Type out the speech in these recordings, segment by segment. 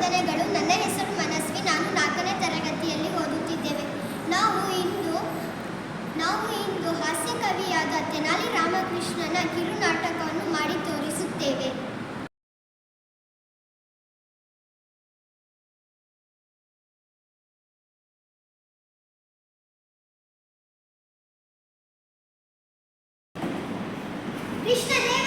ವಂದನೆಗಳು ನನ್ನ ಹೆಸರು ಮನಸ್ವಿ. ನಾನು ನಾಲ್ಕನೇ ತರಗತಿಯಲ್ಲಿ ಓದುತ್ತಿದ್ದೇವೆ. ನಾವು ಇಂದು ನಾವು ಇಂದು ಹಾಸ್ಯ ಕವಿಯಾದ ತೆನಾಲಿ ರಾಮಕೃಷ್ಣನ ಕಿರುನಾಟಕವನ್ನು ಮಾಡಿ ತೋರಿಸುತ್ತೇವೆ. ಕೃಷ್ಣನೇ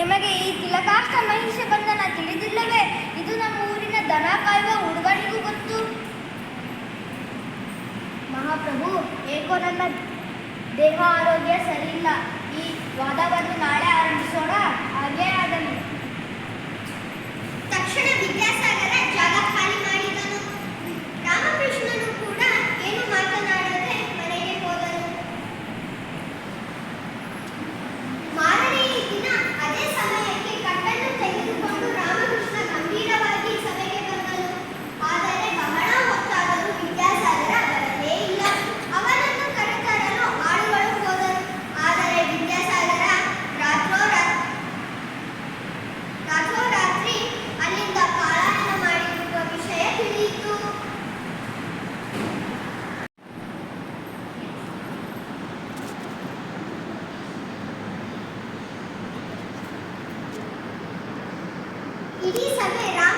ನಿಮಗೆ ಈ ತಿಲಕಾಷ್ಟ ಮಹಿಷ ಬಂಧನ ತಿಳಿದಿಲ್ಲವೇ? ಇದು ನಮ್ಮ ಊರಿನ ದನ ಕಾಯುವ ಹುಡುಗನಿಗೂ ಗೊತ್ತು. ಮಹಾಪ್ರಭು, ಏಕೋ ನನ್ನ ದೇಹ ಆರೋಗ್ಯ ಸರಿಯಿಲ್ಲ. ಈ ವಾದವನ್ನು ನಾಳೆ ಆರಂಭಿಸೋಣ. ಹಾಗೇ ಆಗಲಿ ತಕ್ಷಣ ವಿದ್ಯಾಸಾಗರ Dale,